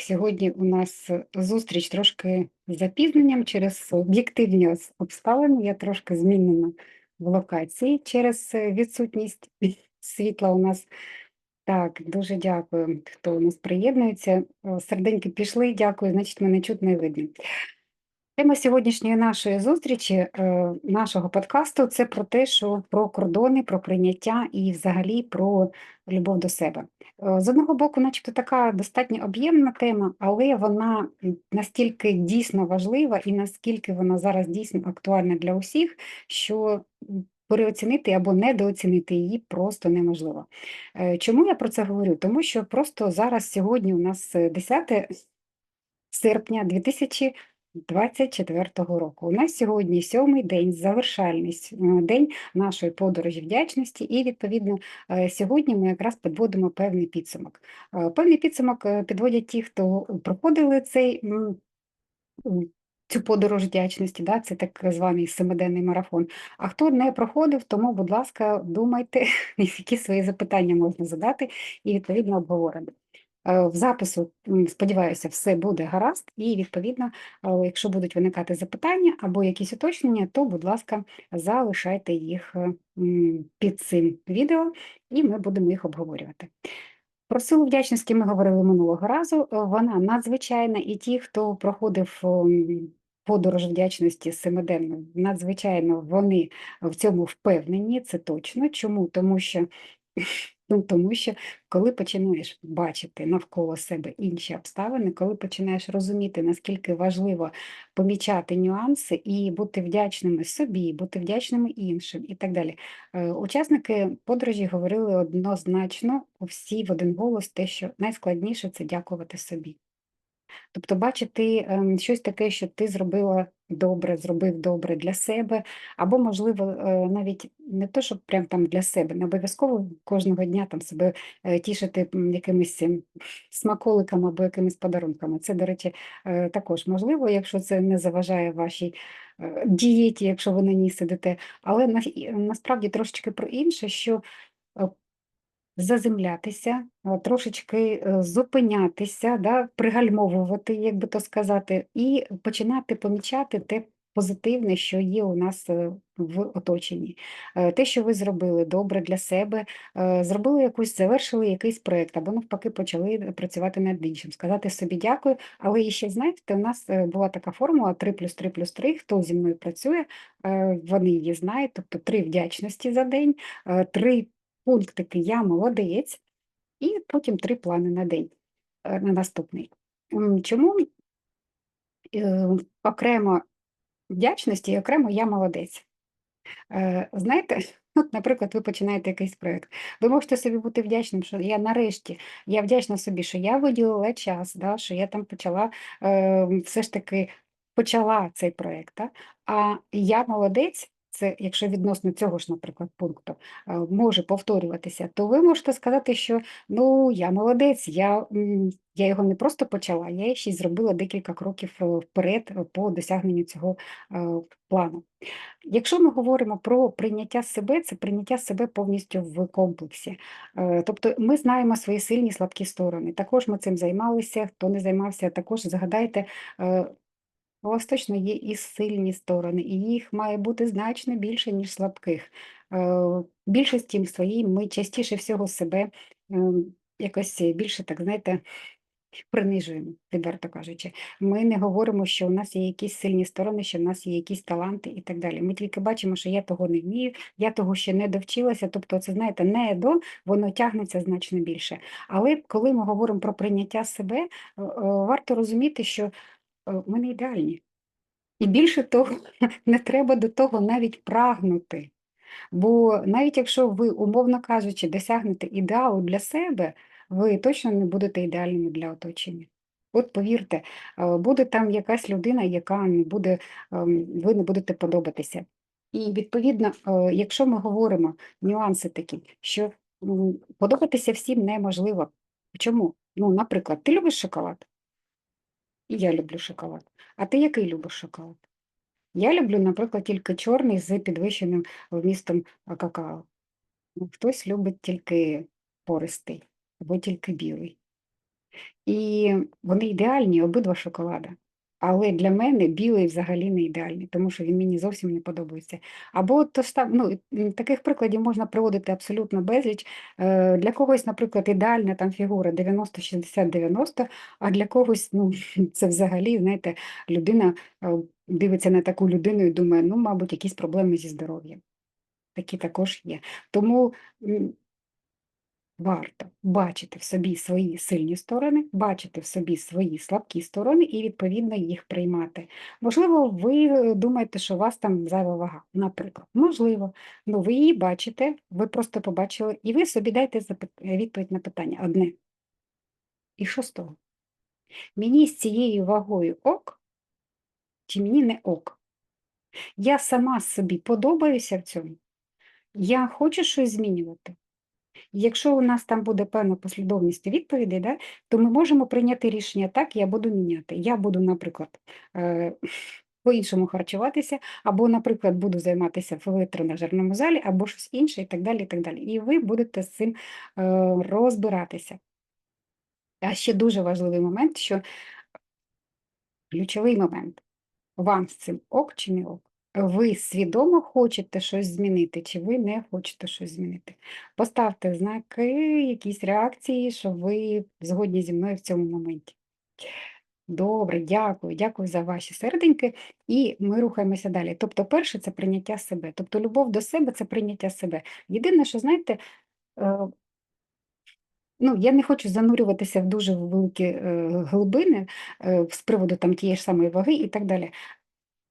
Сьогодні у нас зустріч трошки з запізненням через об'єктивні обставини. Я трошки змінена в локації через е, відсутність світла у нас. Так, дуже дякую, хто у нас приєднується. Серденьки пішли, дякую, значить, мене чутно і видно. Тема сьогоднішньої нашої зустрічі, е, нашого подкасту, це про те, що про кордони, про прийняття і взагалі про любов до себе. Е, З одного боку, начебто така достатньо об'ємна тема, але вона настільки дійсно важлива і наскільки вона зараз дійсно актуальна для усіх, що переоцінити або недооцінити її просто неможливо. Е, Чому я про це говорю? Тому що просто зараз сьогодні у нас е, 10 серпня 2024 року. У нас сьогодні сьомий день, завершальний е, день нашої подорожі вдячності, і відповідно е, сьогодні ми якраз підводимо певний підсумок. Е, Певний підсумок підводять ті, хто проходили цей. Цю подорож вдячності, да, це так званий семиденний марафон. А хто не проходив, тому, будь ласка, думайте, які свої запитання можна задати, і відповідно обговоримо. Е, В запису, сподіваюся, все буде гаразд, і відповідно, е, якщо будуть виникати запитання або якісь уточнення, то, будь ласка, залишайте їх е, під цим відео, і ми будемо їх обговорювати. Про силу вдячності ми говорили минулого разу. Вона надзвичайна, і ті, хто проходив подорож вдячності семиденну, надзвичайно вони в цьому впевнені, це точно. Чому? Тому що Ну, тому що коли починаєш бачити навколо себе інші обставини, коли починаєш розуміти, наскільки важливо помічати нюанси і бути вдячними собі, бути вдячними іншим і так далі. Е, Учасники подорожі говорили однозначно всі в один голос, те, що найскладніше це дякувати собі. Тобто бачити ем, щось таке, що ти зробила добре, зробив добре для себе, або, можливо, е, навіть не то, щоб прям там для себе, не обов'язково кожного дня там себе е, тішити якимись смаколиками або якимись подарунками. Це, до речі, е, також можливо, якщо це не заважає вашій дієті, якщо ви на ній сидите. Але насправді трошечки про інше, що заземлятися, трошечки е, зупинятися, да, пригальмовувати, як би то сказати, і починати помічати те позитивне, що є у нас е, в оточенні. Е, Те, що ви зробили добре для себе, е, зробили якусь, завершили якийсь проєкт, або навпаки почали працювати над іншим, сказати собі дякую. Але ще знаєте, у нас е, була така формула 3 плюс 3 плюс 3, хто зі мною працює, е, вони її знають, тобто три вдячності за день, е, три пунктики Я молодець, і потім три плани на день, е, на наступний. Чому е, окремо вдячності і окремо я молодець? Е, Знаєте, от, наприклад, ви починаєте якийсь проєкт. Ви можете собі бути вдячним, що я нарешті я вдячна собі, що я виділила час, да, що я там почала е, все ж таки почала цей проєкт. Да? А я молодець. Це якщо відносно цього ж, наприклад, пункту е, може повторюватися, то ви можете сказати, що ну я молодець, я, я його не просто почала, я ще й зробила декілька кроків е, вперед е, по досягненню цього плану. Якщо ми говоримо про прийняття себе, це прийняття себе повністю в комплексі. Тобто ми знаємо свої сильні слабкі сторони. Також ми цим займалися. Хто не займався, також згадайте. Е, У вас точно є і сильні сторони, і їх має бути значно більше, ніж слабких. Е, більшості своїй ми частіше всього себе ем, якось більше, так знаєте, принижуємо, відверто кажучи. Ми не говоримо, що у нас є якісь сильні сторони, що в нас є якісь таланти і так далі. Ми тільки бачимо, що я того не вмію, я того ще не довчилася. Тобто, це знаєте, не до воно тягнеться значно більше. Але коли ми говоримо про прийняття себе, е, е, варто розуміти, що е, ми не ідеальні. І більше того, не треба до того навіть прагнути. Бо навіть якщо ви, умовно кажучи, досягнете ідеалу для себе, ви точно не будете ідеальними для оточення. От повірте, е, буде там якась людина, яка не буде, ем, ви не будете подобатися. І відповідно, е, якщо ми говоримо нюанси такі, що подобатися всім неможливо. Чому? Ну, наприклад, ти любиш шоколад? І я люблю шоколад. А ти який любиш шоколад? Я люблю, наприклад, тільки чорний з підвищеним вмістом какао. Ну, Хтось любить тільки пористий або тільки білий. І вони ідеальні, обидва шоколада. Але для мене білий взагалі не ідеальний, тому що він мені зовсім не подобається. Або то ж там, ну, таких прикладів можна приводити абсолютно безліч. Е, Для когось, наприклад, ідеальна там фігура 90-60-90, а для когось, ну, це взагалі, знаєте, людина е, дивиться на таку людину і думає, ну, мабуть, якісь проблеми зі здоров'ям. Такі також є. Тому Варто бачити в собі свої сильні сторони, бачити в собі свої слабкі сторони і, відповідно, їх приймати. Можливо, ви е, думаєте, що у вас там зайва вага, наприклад. Можливо, ну ви її бачите, ви просто побачили, і ви собі дайте відповідь на питання одне. І що з того? Мені з цією вагою ок, чи мені не ок? Я сама собі подобаюся в цьому. Я хочу щось змінювати. Якщо у нас там буде певна послідовність відповідей, да, то ми можемо прийняти рішення так, я буду міняти. Я буду, наприклад, е, по-іншому харчуватися, або, наприклад, буду займатися в тренажерному залі, або щось інше, і так далі. І так далі. І ви будете з цим е, розбиратися. А ще дуже важливий момент, що ключовий момент. Вам з цим ок чи не ок? Ви свідомо хочете щось змінити, чи ви не хочете щось змінити? Поставте знаки, якісь реакції, що ви згодні зі мною в цьому моменті. Добре, дякую, дякую за ваші серденьки, і ми рухаємося далі. Тобто, перше це прийняття себе. Тобто, любов до себе це прийняття себе. Єдине, що знаєте, е, Ну, я не хочу занурюватися в дуже великі е, глибини е, з приводу там тієї ж самої ваги і так далі.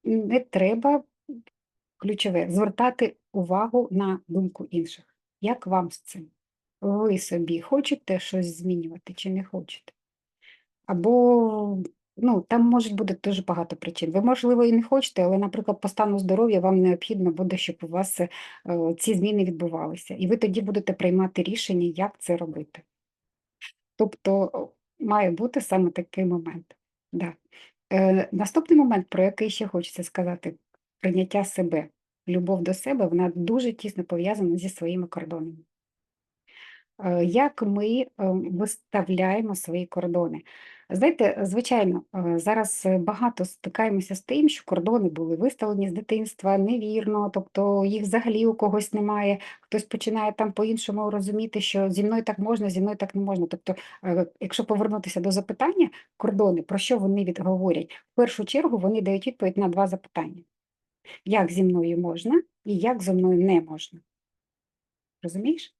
Не треба ключове звертати увагу на думку інших. Як вам з цим? Ви собі хочете щось змінювати чи не хочете? Або ну, там може бути дуже багато причин. Ви, можливо, і не хочете, але, наприклад, по стану здоров'я вам необхідно буде, щоб у вас е, ці зміни відбувалися. І ви тоді будете приймати рішення, як це робити. Тобто має бути саме такий момент. Да. Е, наступний момент, про який ще хочеться сказати, прийняття себе, любов до себе, вона дуже тісно пов'язана зі своїми кордонами. Е, Як ми е, виставляємо свої кордони? Знаєте, звичайно, е, зараз багато стикаємося з тим, що кордони були виставлені з дитинства невірно, тобто їх взагалі у когось немає. Хтось починає там по-іншому розуміти, що зі мною так можна, зі мною так не можна. Тобто, якщо повернутися до запитання, кордони, про що вони відговорять? В першу чергу вони дають відповідь на два запитання: як зі мною можна і як зі мною не можна. Розумієш?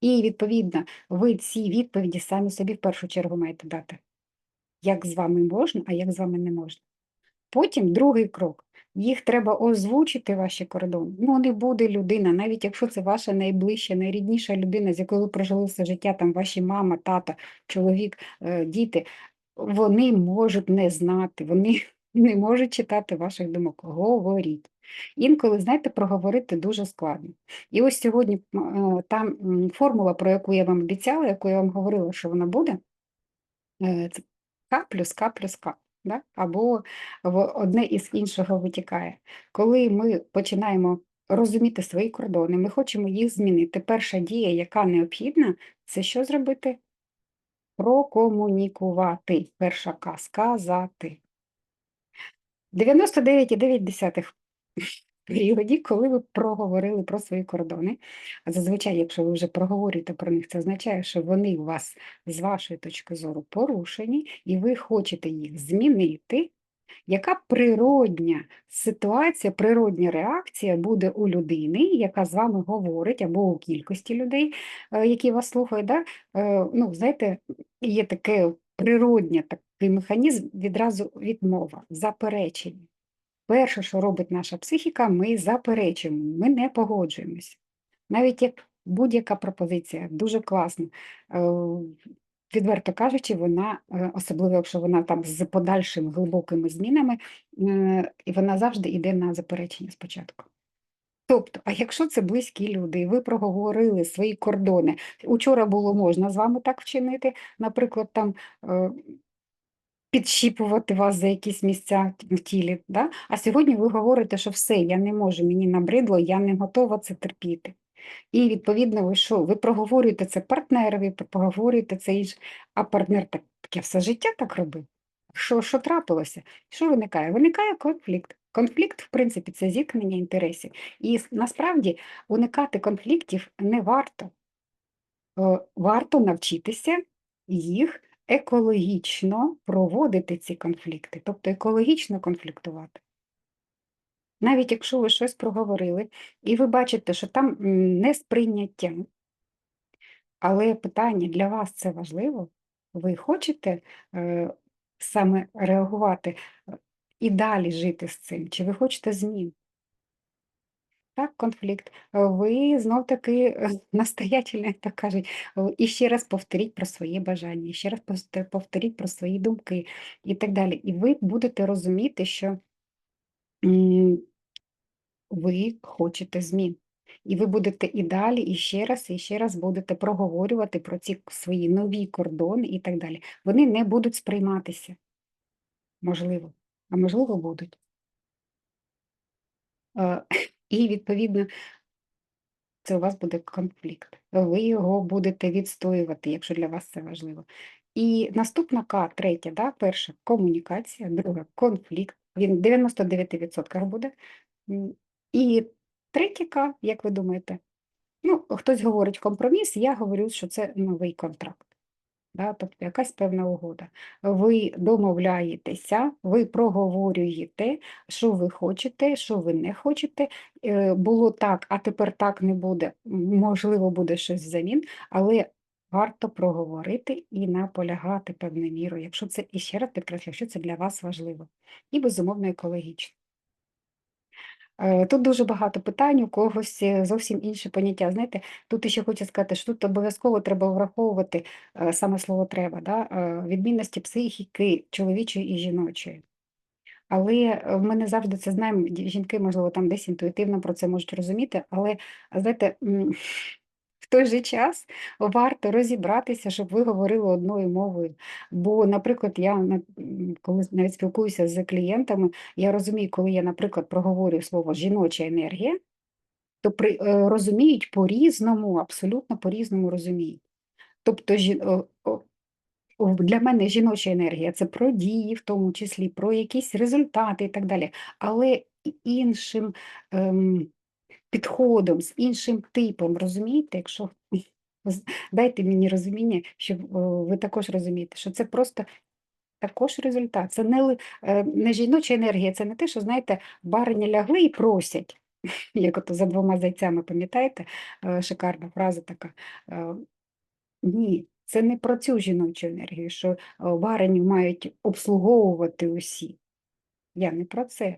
І, відповідно, ви ці відповіді самі собі в першу чергу маєте дати. Як з вами можна, а як з вами не можна. Потім другий крок. Їх треба озвучити, ваші кордони. Ну, не буде людина, навіть якщо це ваша найближча, найрідніша людина, з якою ви прожили все життя, там ваші мама, тата, чоловік, е, діти, вони можуть не знати, вони не можуть читати ваших думок. Говоріть. Інколи, знаєте, проговорити дуже складно. І ось сьогодні е, там м, формула, про яку я вам обіцяла, яку я вам говорила, що вона буде, е, це К плюс К плюс К. Да? Або одне із іншого витікає. Коли ми починаємо розуміти свої кордони, ми хочемо їх змінити. Перша дія, яка необхідна, це що зробити? Прокомунікувати. Перша К сказати. 99,9 періоді, коли ви проговорили про свої кордони. А зазвичай, якщо ви вже проговорюєте про них, це означає, що вони у вас з вашої точки зору порушені, і ви хочете їх змінити. Яка природня ситуація, природня реакція буде у людини, яка з вами говорить, або у кількості людей, е, які вас слухають? Да? Е, Ну, знаєте, є таке природнє такий механізм відразу відмова, заперечення. Перше, що робить наша психіка, ми заперечуємо, ми не погоджуємося. Навіть як будь-яка пропозиція, дуже класно. Е, Відверто кажучи, вона, е, особливо якщо вона там з подальшими глибокими змінами, е, і вона завжди йде на заперечення спочатку. Тобто, а якщо це близькі люди, і ви проговорили свої кордони, учора було можна з вами так вчинити, наприклад, там е, підщіпувати вас за якісь місця в тілі, да? а сьогодні ви говорите, що все, я не можу, мені набридло, я не готова це терпіти. І, відповідно, ви що? Ви проговорюєте це партнерові, проговорюєте це інше, а партнер так Так все життя так робив. Що що трапилося? Що виникає? Виникає конфлікт. Конфлікт, в принципі, це зіткнення інтересів. І насправді уникати конфліктів не варто. Е, Варто навчитися їх екологічно проводити ці конфлікти, тобто екологічно конфліктувати. Навіть якщо ви щось проговорили, і ви бачите, що там м, несприйняття, але питання для вас це важливо, ви хочете е, саме реагувати і далі жити з цим, чи ви хочете змін? Так, конфлікт. Ви знов таки е, настоятельно, як то кажуть, і ще раз повторіть про свої бажання, ще раз повторіть про свої думки і так далі. І ви будете розуміти, що ви хочете змін. І ви будете і далі, і ще раз, і ще раз будете проговорювати про ці свої нові кордони і так далі. Вони не будуть сприйматися, можливо, а можливо, будуть. І відповідно це у вас буде конфлікт. Ви його будете відстоювати, якщо для вас це важливо. І наступна К, третя, да, перша комунікація, друга конфлікт. Він в 99% буде. І третя К, як ви думаєте? Ну, хтось говорить компроміс, я говорю, що це новий контракт. Да, тобто якась певна угода. Ви домовляєтеся, ви проговорюєте, що ви хочете, що ви не хочете. Е, Було так, а тепер так не буде. Можливо, буде щось взамін, але варто проговорити і наполягати певною мірою, якщо це, і ще раз підкреслю, якщо це для вас важливо. І безумовно екологічно. Е, Тут дуже багато питань, у когось е, зовсім інше поняття. Знаєте, тут ще хочу сказати, що тут обов'язково треба враховувати е, саме слово треба, да? відмінності психіки чоловічої і жіночої. Але ми не завжди це знаємо. Жінки, можливо, там десь інтуїтивно про це можуть розуміти, але знаєте, в той же час варто розібратися, щоб ви говорили одною мовою. Бо, наприклад, я коли навіть спілкуюся з клієнтами, я розумію, коли я, наприклад, проговорю слово жіноча енергія, то при, е, розуміють по-різному, абсолютно по-різному розуміють. Тобто для мене жіноча енергія це про дії, в тому числі, про якісь результати і так далі, але іншим ем, підходом, з іншим типом, розумієте? Якщо дайте мені розуміння, щоб ви також розумієте, що це просто також результат. Це не, е, не жіноча енергія, це не те, що, знаєте, барині лягли і просять, як ото за двома зайцями, пам'ятаєте? Е, Шикарна фраза така. Е, Ні, це не про цю жіночу енергію, що е, мають обслуговувати усі. Я не про це.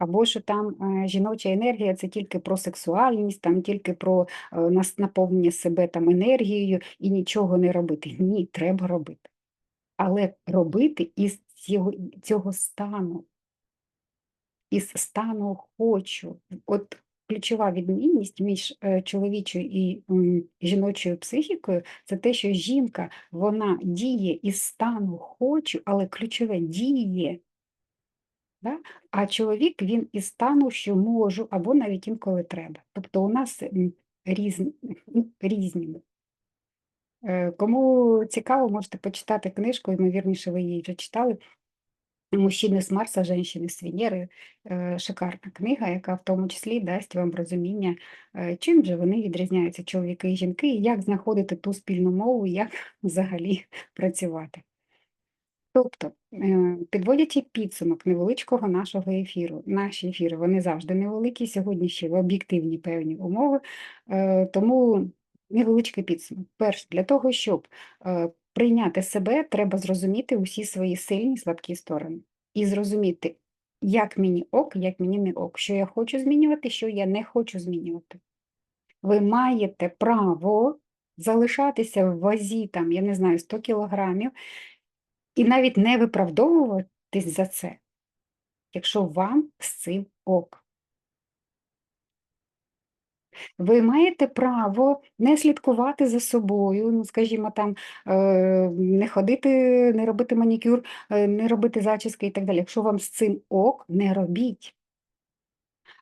Або що там е, жіноча енергія це тільки про сексуальність, там тільки про е, наповнення себе там енергією і нічого не робити. Ні, треба робити. Але робити із цього, цього стану, із стану хочу. От ключова відмінність між е, чоловічою і жіночою психікою це те, що жінка вона діє із стану хочу, але ключове діє. Да? А чоловік він із стану, що можу, або навіть інколи треба. Тобто у нас різні. різні. Е, Кому цікаво, можете почитати книжку, ймовірніше, ви її вже читали. Мужчини з Марса, жінки з Венери. Е, Шикарна книга, яка в тому числі дасть вам розуміння, е, чим же вони відрізняються, чоловіки і жінки, і як знаходити ту спільну мову, як взагалі працювати. Тобто, е, підводячи підсумок невеличкого нашого ефіру, наші ефіри вони завжди невеликі, сьогодні ще в об'єктивні певні умови, е, тому невеличкий підсумок. Перше, для того, щоб е, прийняти себе, треба зрозуміти усі свої сильні слабкі сторони і зрозуміти, як мені ок, як мені не ок, що я хочу змінювати, що я не хочу змінювати. Ви маєте право залишатися в вазі, там, я не знаю, 100 кілограмів, і навіть не виправдовуватись за це, якщо вам з цим ок. Ви маєте право не слідкувати за собою, ну, скажімо, там, е, не ходити, не робити манікюр, е, не робити зачіски і так далі. Якщо вам з цим ок, не робіть.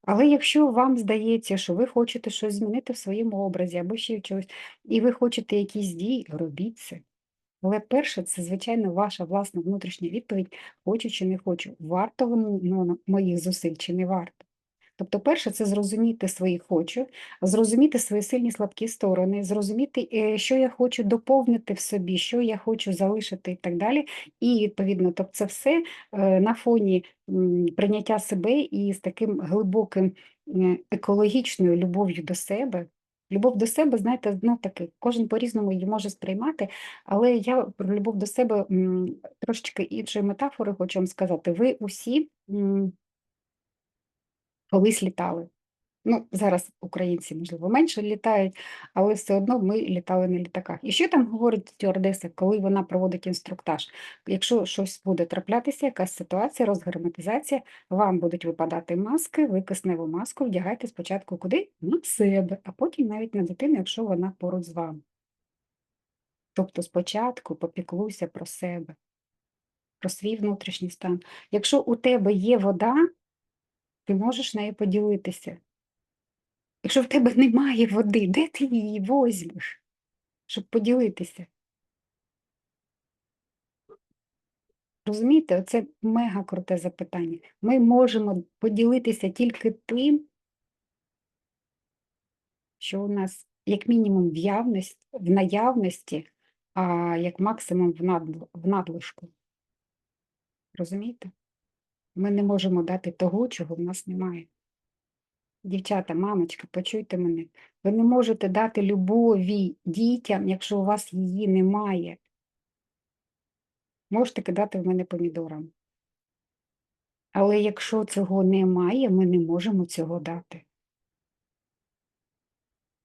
Але якщо вам здається, що ви хочете щось змінити в своєму образі або ще чогось, і ви хочете якісь дії, робіть це. Але перше, це, звичайно, ваша власна внутрішня відповідь: хочу чи не хочу, варто воно ну, моїх зусиль чи не варто. Тобто, перше, це зрозуміти свої хочу, зрозуміти свої сильні слабкі сторони, зрозуміти, е, що я хочу доповнити в собі, що я хочу залишити і так далі. І відповідно, тобто це все е, на фоні прийняття себе і з таким глибоким е, екологічною любов'ю до себе. Любов до себе, знаєте, ну таки, кожен по-різному її може сприймати, але я про любов до себе трошечки іншої метафори хочу вам сказати. Ви усі колись літали. Ну, зараз українці, можливо, менше літають, але все одно ми літали на літаках. І що там говорить стюардеса, коли вона проводить інструктаж? Якщо щось буде траплятися, якась ситуація, розгерметизація, вам будуть випадати маски, ви кисневу маску вдягайте спочатку куди? На себе, а потім навіть на дитину, якщо вона поруч з вами. Тобто спочатку попіклуйся про себе, про свій внутрішній стан. Якщо у тебе є вода, ти можеш нею поділитися. Якщо в тебе немає води, де ти її возьмеш, щоб поділитися? Розумієте, це мега круте запитання. Ми можемо поділитися тільки тим, що у нас, як мінімум, в явності, в наявності, а як максимум в надлишку. Розумієте? Ми не можемо дати того, чого в нас немає. Дівчата, мамочка, почуйте мене. Ви не можете дати любові дітям, якщо у вас її немає. Можете кидати в мене помідором. Але якщо цього немає, ми не можемо цього дати.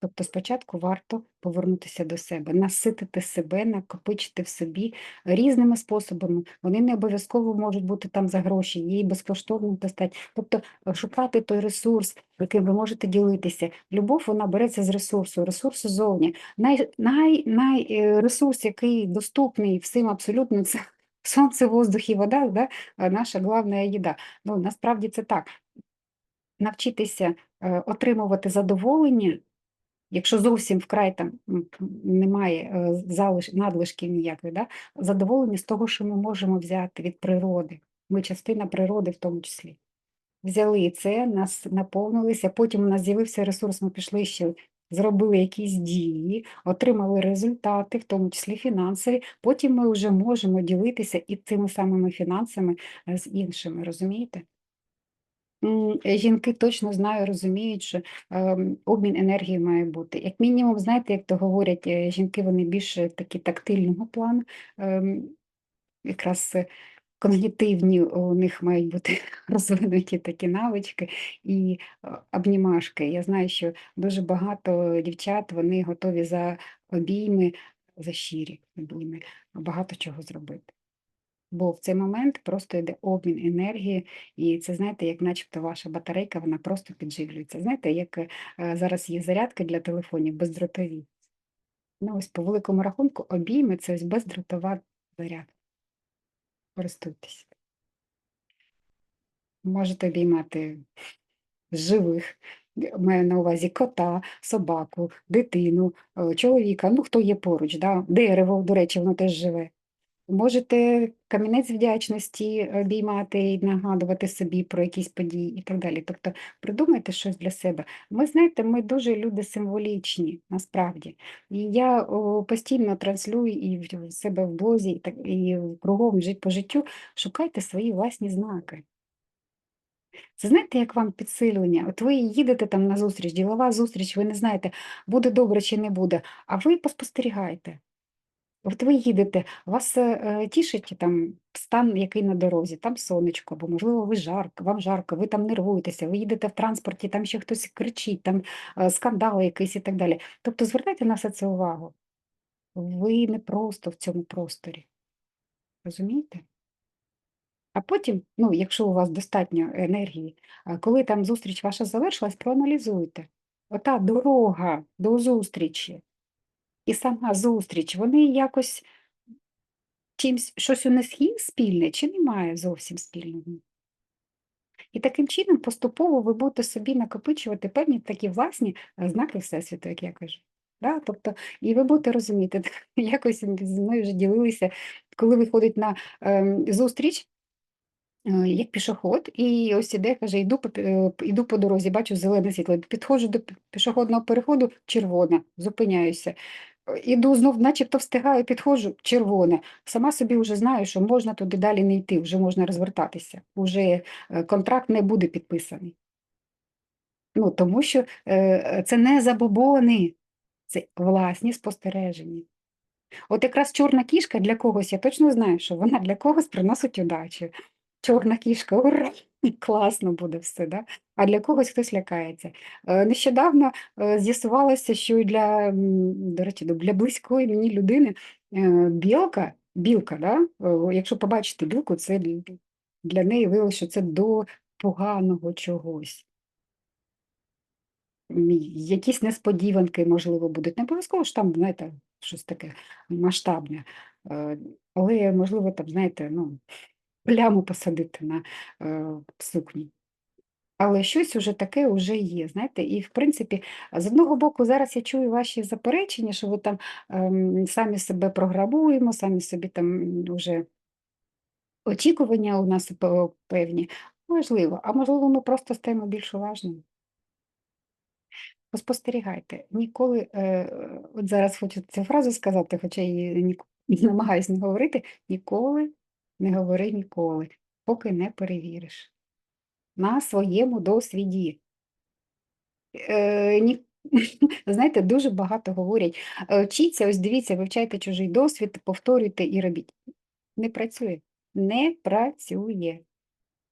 Тобто спочатку варто повернутися до себе, наситити себе, накопичити в собі різними способами. Вони не обов'язково можуть бути там за гроші, її безкоштовно достати. Тобто е, шукати той ресурс, яким ви можете ділитися. Любов вона береться з ресурсу, ресурсу зовні. Най, най, най, е, ресурс, який доступний всім абсолютно, це сонце, воздух і вода, да? наша головна їда. Ну, Насправді це так. Навчитися е, отримувати задоволення. Якщо зовсім вкрай там немає е, залиш, надлишків ніяких, да? задоволення з того, що ми можемо взяти від природи. Ми частина природи в тому числі. Взяли це, нас наповнилися, потім у нас з'явився ресурс, ми пішли ще, зробили якісь дії, отримали результати, в тому числі фінансові, потім ми вже можемо ділитися і цими самими фінансами е, з іншими, розумієте? Жінки точно знаю, розуміють, що ем, обмін енергії має бути. Як мінімум, знаєте, як то говорять, е, жінки вони більше такі тактильного плану, ем, якраз е, когнітивні у них мають бути розвинуті такі навички і е, обнімашки. Я знаю, що дуже багато дівчат вони готові за обійми, за щирі обійми, багато чого зробити. Бо в цей момент просто йде обмін енергії, і це, знаєте, як начебто ваша батарейка, вона просто підживлюється. Знаєте, як е, зараз є зарядки для телефонів бездротові. Ну, ось по великому рахунку, обійми це ось бездротова зарядка. Користуйтесь. Можете обіймати живих, маю на увазі кота, собаку, дитину, е, чоловіка, ну хто є поруч, да? дерево, до речі, воно теж живе. Можете камінець вдячності обіймати і нагадувати собі про якісь події і так далі. Тобто придумайте щось для себе. Ми знаєте, ми дуже люди символічні, насправді. І я постійно транслюю і в себе в блозі, і так і кругом по життю. Шукайте свої власні знаки. Це знаєте, як вам підсилення? От ви їдете там на зустріч, ділова зустріч, ви не знаєте, буде добре чи не буде, а ви поспостерігайте. От ви їдете, вас е, тішить там стан, який на дорозі, там сонечко, або, можливо, ви жарко, вам жарко, ви там нервуєтеся, ви їдете в транспорті, там ще хтось кричить, там е, скандал якийсь і так далі. Тобто звертайте на все це увагу. Ви не просто в цьому просторі. Розумієте? А потім, ну, якщо у вас достатньо енергії, коли там зустріч ваша завершилась, проаналізуйте. Ота дорога до зустрічі і сама зустріч, вони якось чимсь щось у них є спільне чи немає зовсім спільного. І таким чином поступово ви будете собі накопичувати певні такі власні знаки Всесвіту, як я кажу. Да? Тобто, і ви будете розуміти, якось зі мною вже ділилися, коли виходить на ем, зустріч, е, як пішоход, і ось іде, каже, йду по, е, йду по дорозі, бачу зелене світло, підходжу до пішохідного переходу, червоне, зупиняюся. Іду знов, начебто встигаю, підходжу, червоне. Сама собі вже знаю, що можна туди далі не йти, вже можна розвертатися. Уже е, контракт не буде підписаний. Ну, тому що е, це не забобони, це власні спостереження. От якраз чорна кішка для когось, я точно знаю, що вона для когось приносить удачу. Чорна кішка, ура! Класно буде все, да? а для когось хтось лякається. Е, Нещодавно е, з'ясувалося, що для, до речі, для близької мені людини е, білка, білка, да? якщо побачити білку, це для неї виявилося, що це до поганого чогось. Якісь несподіванки, можливо, будуть. Не обов'язково ж там, знаєте, щось таке масштабне. Але, можливо, там, знаєте, ну, пляму посадити на е, сукні. Але щось уже таке вже є, знаєте, і в принципі, з одного боку, зараз я чую ваші заперечення, що ви там ем, самі себе програмуємо, самі собі там вже очікування у нас певні. Можливо, а можливо, ми просто стаємо більш уважними. Поспостерігайте, ніколи, е, от зараз хочу цю фразу сказати, хоча її ні, намагаюсь не говорити, ніколи не говори ніколи, поки не перевіриш. На своєму досвіді. Е, ні, знаєте, дуже багато говорять. е, Вчіться, ось дивіться, вивчайте чужий досвід, повторюйте і робіть. Не працює. Не працює.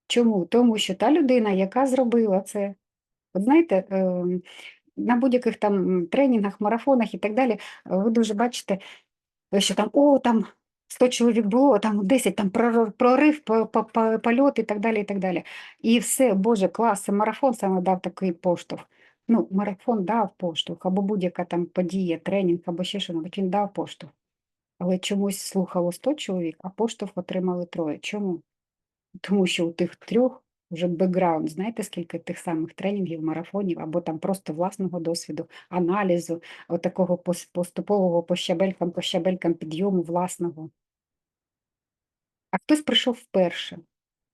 Чому? Тому що та людина, яка зробила це, от знаєте, ем, на будь-яких там тренінгах, марафонах і так далі, е, ви дуже бачите, е, що там, о, там 100 чоловік було, там 10, там прорив, прорив по- по- по- польот і так далі, і так далі. І все, Боже, клас, марафон саме дав такий поштовх. Ну, марафон дав поштовх, або будь-яка там подія, тренінг, або ще що він дав поштовх. Але чомусь слухало 100 чоловік, а поштовх отримали троє. Чому? Тому що у тих трьох вже бекграунд, знаєте, скільки тих самих тренінгів, марафонів, або там просто власного досвіду, аналізу, отакого поступового по щабелькам, по щабелькам підйому власного. А хтось прийшов вперше.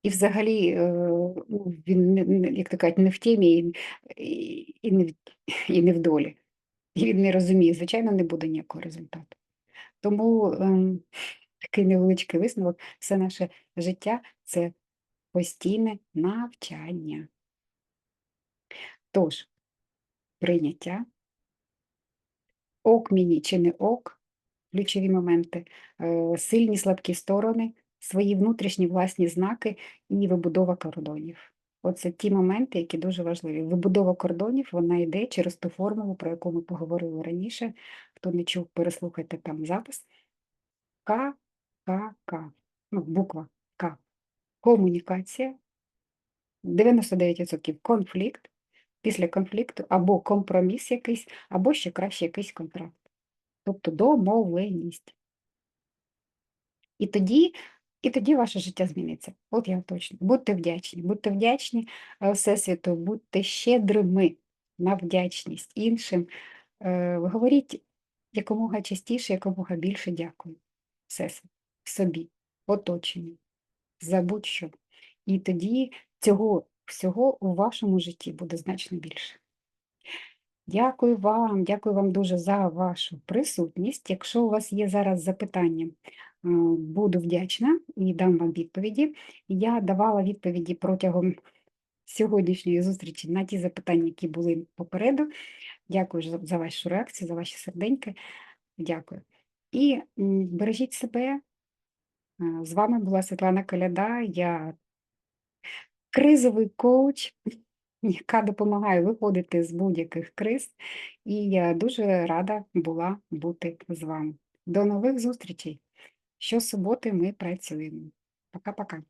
І взагалі е, ну, він, як то кажуть, не в темі і, і, і, не, і не в долі. І він не розуміє, звичайно, не буде ніякого результату. Тому ем, такий невеличкий висновок, все наше життя це постійне навчання. Тож, прийняття, ок мені чи не ок, ключові моменти, е, сильні слабкі сторони, свої внутрішні власні знаки і вибудова кордонів. Оце ті моменти, які дуже важливі. Вибудова кордонів, вона йде через ту формулу, про яку ми поговорили раніше. Хто не чув, переслухайте там запис. К, К, К. Ну, буква. Комунікація, 99% конфлікт, після конфлікту або компроміс якийсь, або ще краще якийсь контракт. Тобто домовленість. І тоді, і тоді ваше життя зміниться. От я точно. Будьте вдячні, будьте вдячні е, Всесвіту, будьте щедрими на вдячність іншим. Е, Говоріть якомога частіше, якомога більше дякую. Всесвіт, собі, оточенню, за будь-що. І тоді цього всього у вашому житті буде значно більше. Дякую вам, дякую вам дуже за вашу присутність. Якщо у вас є зараз запитання, е, буду вдячна і дам вам відповіді. Я давала відповіді протягом сьогоднішньої зустрічі на ті запитання, які були попереду. Дякую за, за вашу реакцію, за ваші серденьки. Дякую. І бережіть себе. З вами була Світлана Коляда. Я кризовий коуч, яка допомагає виходити з будь-яких криз. І я дуже рада була бути з вами. До нових зустрічей. Щосуботи ми працюємо. Пока-пока.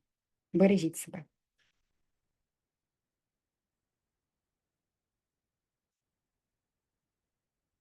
Бережіть себе.